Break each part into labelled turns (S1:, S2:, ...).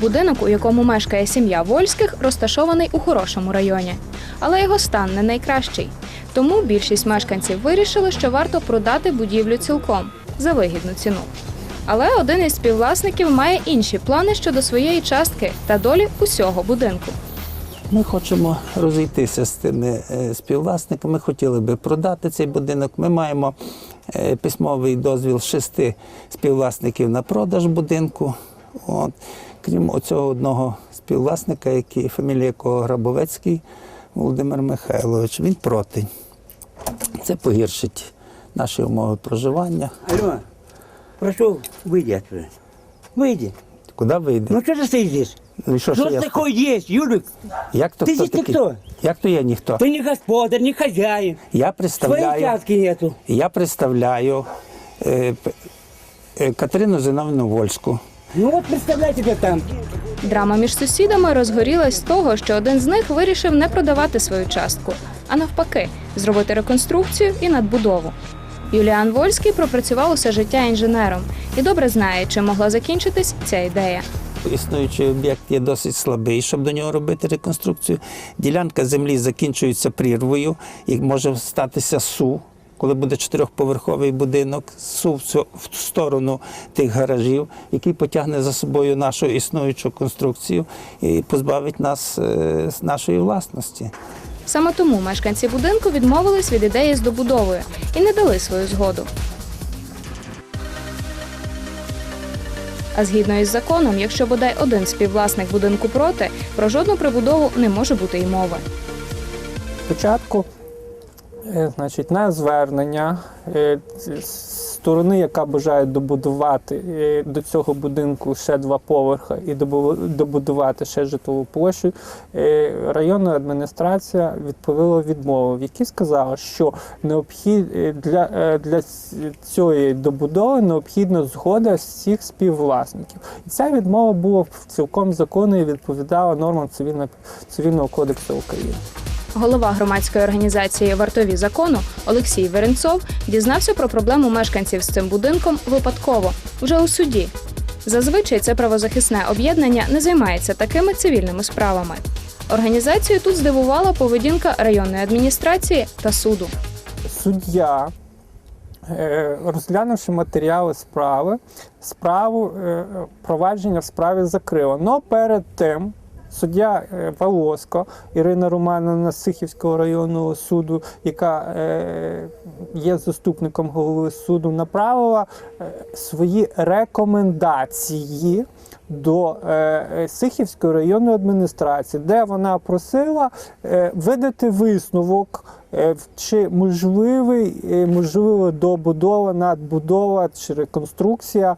S1: Будинок, у якому мешкає сім'я Вольських, розташований у хорошому районі, але його стан не найкращий. Тому більшість мешканців вирішили, що варто продати будівлю цілком за вигідну ціну. Але один із співвласників має інші плани щодо своєї частки та долі усього будинку.
S2: Ми хочемо розійтися з тими е, співвласниками. Ми хотіли би продати цей будинок. Ми маємо е, письмовий дозвіл шести співвласників на продаж будинку. От. Крім оцього одного співвласника, який фамілія якого Грабовецький Володимир Михайлович, він проти. Це погіршить наші умови проживання.
S3: Алло, прошу, выйди отсюда. Выйди.
S2: Куди вийде?
S3: Ну что ты стоишь здесь?
S2: Ну, і що, що
S3: Кто
S2: я
S3: ты такой есть, Юлик?
S2: Як то
S3: Ти
S2: хто
S3: здесь
S2: такий?
S3: ніхто.
S2: Як то я ніхто?
S3: Ты не господар, не хозяин.
S2: Я
S3: Своей
S2: представляю.
S3: участки нету.
S2: Я представляю е, п- е, Катерину Зиновну Вольську.
S3: Ну вот представляй тебя там.
S1: Драма між сусідами розгорілась з того, що один з них вирішив не продавати свою частку, а навпаки, зробити реконструкцію і надбудову. Юліан Вольський пропрацював усе життя інженером і добре знає, чим могла закінчитись ця ідея.
S2: Існуючий об'єкт є досить слабий, щоб до нього робити реконструкцію. Ділянка землі закінчується прірвою і може статися су. Коли буде чотирьохповерховий будинок, су в сторону тих гаражів, який потягне за собою нашу існуючу конструкцію і позбавить нас е, нашої власності.
S1: Саме тому мешканці будинку відмовились від ідеї з добудовою і не дали свою згоду. А згідно із законом, якщо бодай один співвласник будинку проти, про жодну прибудову не може бути й мови.
S4: Спочатку, значить, на звернення е, сторони, яка бажає добудувати е, до цього будинку ще два поверха і добудувати ще житлову площу, е, районна адміністрація відповіла відмову, в якій сказала, що необхід е, для, е, для цієї добудови необхідна згода всіх співвласників. І ця відмова була цілком законна і відповідала нормам цивільного, цивільного кодексу України.
S1: Голова громадської організації Вартові закону Олексій Веренцов дізнався про проблему мешканців з цим будинком випадково вже у суді. Зазвичай це правозахисне об'єднання не займається такими цивільними справами. Організацію тут здивувала поведінка районної адміністрації та суду.
S4: суддя, е, розглянувши матеріали справи, справу е, провадження в справі закрила. Но перед тим суддя е, Волоско Ірина Романовна Сихівського районного суду, яка е, є заступником голови суду, направила е, свої рекомендації. До Сихівської районної адміністрації, де вона просила видати висновок, чи можливий, можлива добудова, надбудова чи реконструкція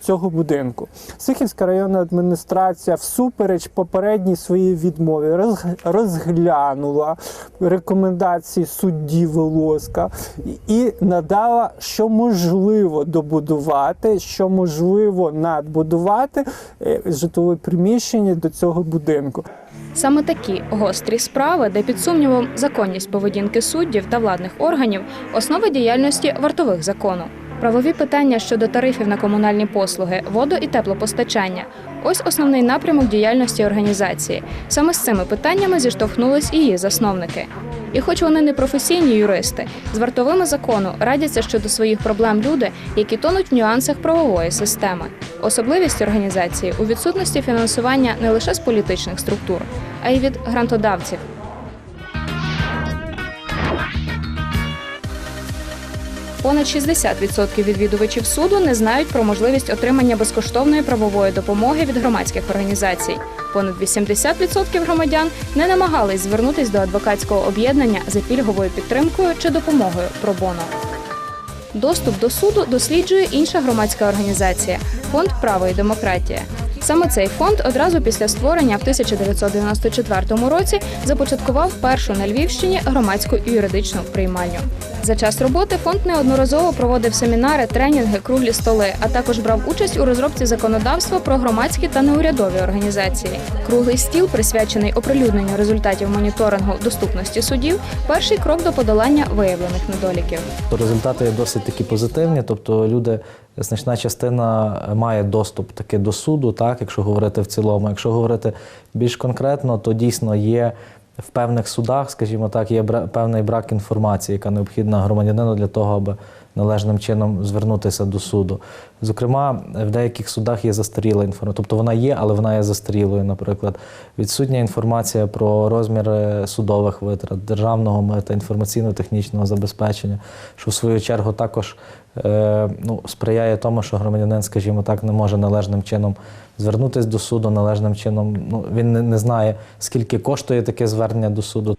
S4: цього будинку. Сихівська районна адміністрація, всупереч попередній своїй відмові, розглянула рекомендації судді Волоска і- надала, що можливо добудувати, що можливо надбудувати е, житлове приміщення до цього будинку.
S1: Саме такі гострі справи, де під сумнівом законність поведінки суддів та владних органів, основа діяльності вартових закону. Правові питання щодо тарифів на комунальні послуги, водо і теплопостачання ось основний напрямок діяльності організації. Саме з цими питаннями зіштовхнулись і її засновники. І хоч вони не професійні юристи, з вартовими закону радяться щодо своїх проблем люди, які тонуть в нюансах правової системи. Особливість організації у відсутності фінансування не лише з політичних структур, а й від грантодавців. Понад 60% відвідувачів суду не знають про можливість отримання безкоштовної правової допомоги від громадських організацій. Понад 80% громадян не намагались звернутись до адвокатського об'єднання за пільговою підтримкою чи допомогою пробоно. Доступ до суду досліджує інша громадська організація Фонд право і демократія. Саме цей фонд одразу після створення в 1994 році започаткував першу на Львівщині громадську юридичну приймальню. За час роботи фонд неодноразово проводив семінари, тренінги, круглі столи, а також брав участь у розробці законодавства про громадські та неурядові організації. Круглий стіл, присвячений оприлюдненню результатів моніторингу доступності судів, перший крок до подолання виявлених недоліків.
S5: Результати досить такі позитивні, тобто люди, значна частина має доступ таки до суду, так, якщо говорити в цілому. Якщо говорити більш конкретно, то дійсно є в певних судах, скажімо так, є певний брак інформації, яка необхідна громадянину для того, аби належним чином звернутися до суду. Зокрема, в деяких судах є застаріла інформація, тобто вона є, але вона є застарілою, наприклад. Відсутня інформація про розміри судових витрат, державного мита, інформаційно-технічного забезпечення, що в свою чергу також е, ну, сприяє тому, що громадянин, скажімо так, не може належним чином звернутися до суду, належним чином. Ну, він не, знає, скільки коштує таке звернення до суду.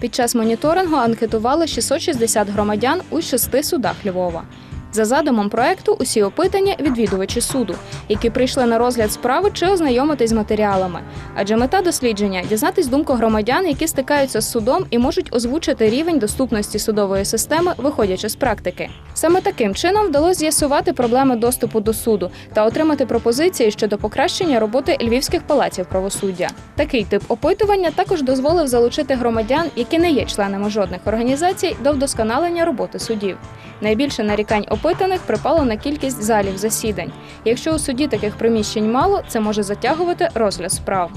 S1: Під час моніторингу анкетували 660 громадян у шести судах Львова. За задумом проекту, усі опитані відвідувачі суду, які прийшли на розгляд справи чи ознайомитись з матеріалами. Адже мета дослідження дізнатись думку громадян, які стикаються з судом і можуть озвучити рівень доступності судової системи, виходячи з практики. Саме таким чином вдалося з'ясувати проблеми доступу до суду та отримати пропозиції щодо покращення роботи львівських палаців правосуддя. Такий тип опитування також дозволив залучити громадян, які не є членами жодних організацій, до вдосконалення роботи судів. Найбільше нарікань опитаних припало на кількість залів засідань. Якщо у суді таких приміщень мало, це може затягувати розгляд справ.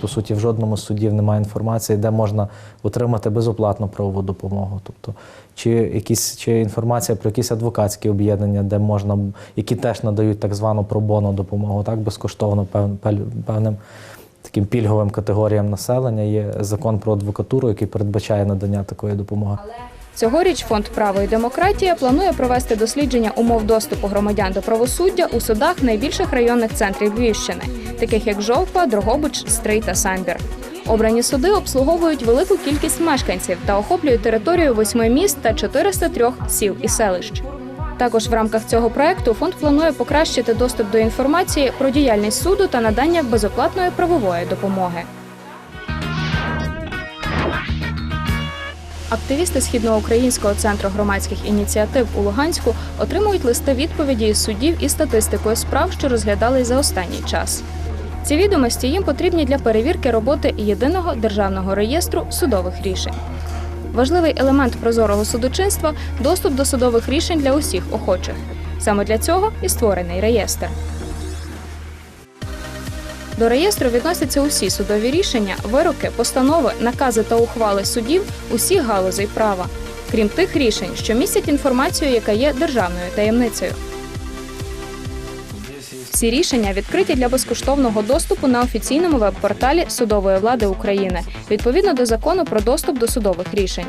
S5: По суті, в жодному з судів немає інформації, де можна отримати безоплатну правову допомогу. Тобто, чи якісь чи інформація про якісь адвокатські об'єднання, де можна, які теж надають так звану пробону допомогу, так безкоштовно пев- пел- певним таким пільговим категоріям населення. Є закон про адвокатуру, який передбачає надання такої допомоги.
S1: Цьогоріч фонд право і демократія планує провести дослідження умов доступу громадян до правосуддя у судах найбільших районних центрів Львівщини, таких як Жовква, Дрогобич, Стрий та Самбір. Обрані суди обслуговують велику кількість мешканців та охоплюють територію восьми міст та 403 сіл і селищ. Також в рамках цього проекту фонд планує покращити доступ до інформації про діяльність суду та надання безоплатної правової допомоги. Активісти Східноукраїнського центру громадських ініціатив у Луганську отримують листи відповіді із судів і статистикою справ, що розглядались за останній час. Ці відомості їм потрібні для перевірки роботи єдиного державного реєстру судових рішень. Важливий елемент прозорого судочинства доступ до судових рішень для усіх охочих. Саме для цього і створений реєстр. До реєстру відносяться усі судові рішення, вироки, постанови, накази та ухвали судів усіх галузей права, крім тих рішень, що містять інформацію, яка є державною таємницею. Всі рішення відкриті для безкоштовного доступу на офіційному веб-порталі судової влади України відповідно до закону про доступ до судових рішень.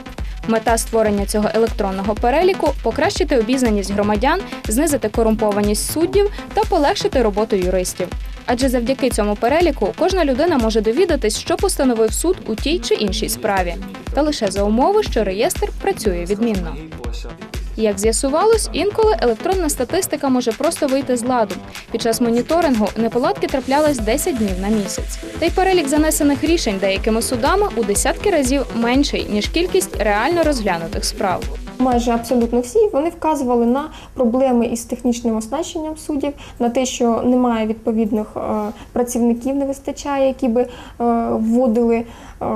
S1: Мета створення цього електронного переліку покращити обізнаність громадян, знизити корумпованість суддів та полегшити роботу юристів. Адже завдяки цьому переліку кожна людина може довідатись, що постановив суд у тій чи іншій справі, та лише за умови, що реєстр працює відмінно. Як з'ясувалось, інколи електронна статистика може просто вийти з ладу. Під час моніторингу неполадки траплялись 10 днів на місяць. Та й перелік занесених рішень деякими судами у десятки разів менший ніж кількість реально розглянутих справ.
S6: Майже абсолютно всі вони вказували на проблеми із технічним оснащенням суддів, на те, що немає відповідних е, працівників, не вистачає, які би е, вводили е,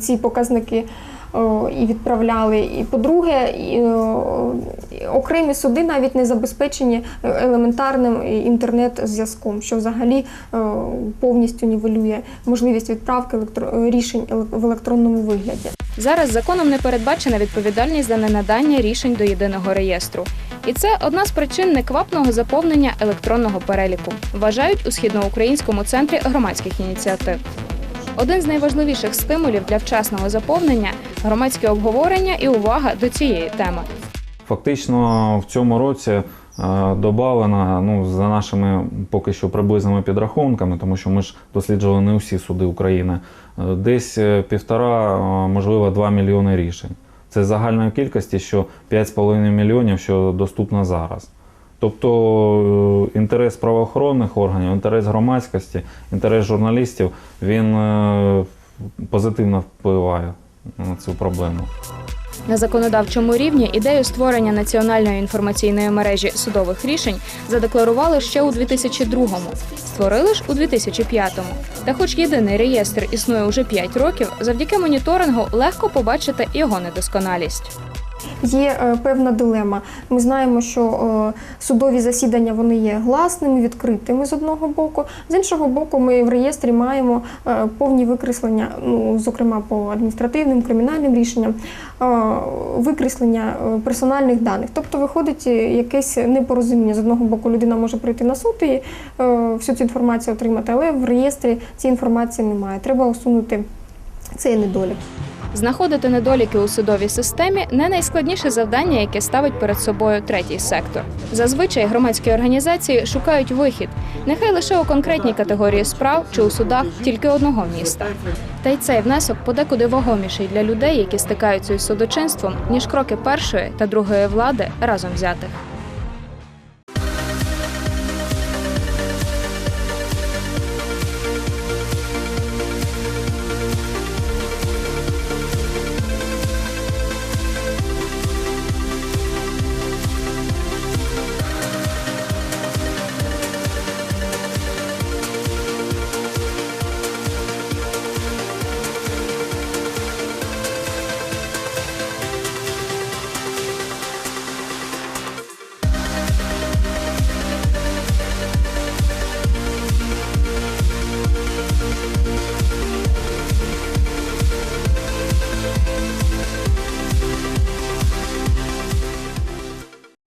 S6: ці показники. І відправляли. І по-друге, окремі суди навіть не забезпечені елементарним інтернет-зв'язком, що взагалі повністю нівелює можливість відправки рішень в електронному вигляді.
S1: Зараз законом не передбачена відповідальність за ненадання рішень до єдиного реєстру. І це одна з причин неквапного заповнення електронного переліку, вважають у східноукраїнському центрі громадських ініціатив. Один з найважливіших стимулів для вчасного заповнення громадське обговорення і увага до цієї теми.
S7: Фактично в цьому році е, додавано, ну, за нашими поки що приблизними підрахунками, тому що ми ж досліджували не усі суди України, е, десь е, півтора, можливо, 2 мільйони рішень. Це загальної кількості, що 5,5 мільйонів, що доступно зараз. Тобто інтерес правоохоронних органів, інтерес громадськості, інтерес журналістів, він позитивно впливає е, цю проблему.
S1: На законодавчому рівні ідею створення національної інформаційної мережі судових рішень задекларували ще у 2002-му, створили ж у 2005-му. Та, хоч єдиний реєстр існує уже 5 років, завдяки моніторингу легко побачити його недосконалість.
S6: Є е, певна дилема. Ми знаємо, що е, судові засідання вони є гласними, відкритими з одного боку. З іншого боку, ми в реєстрі маємо е, повні викреслення, ну зокрема по адміністративним, кримінальним рішенням, викреслення персональних даних. Тобто виходить якесь непорозуміння. З одного боку, людина може прийти на суд і всю цю інформацію отримати, але в реєстрі цієї інформації немає. Треба усунути цей недолік.
S1: Знаходити недоліки у судовій системі не найскладніше завдання, яке ставить перед собою третій сектор. Зазвичай громадські організації шукають вихід, нехай лише у конкретній категорії справ чи у судах тільки одного міста. Та й цей внесок подекуди вагоміший для людей, які стикаються із судочинством, ніж кроки першої та другої влади разом взятих.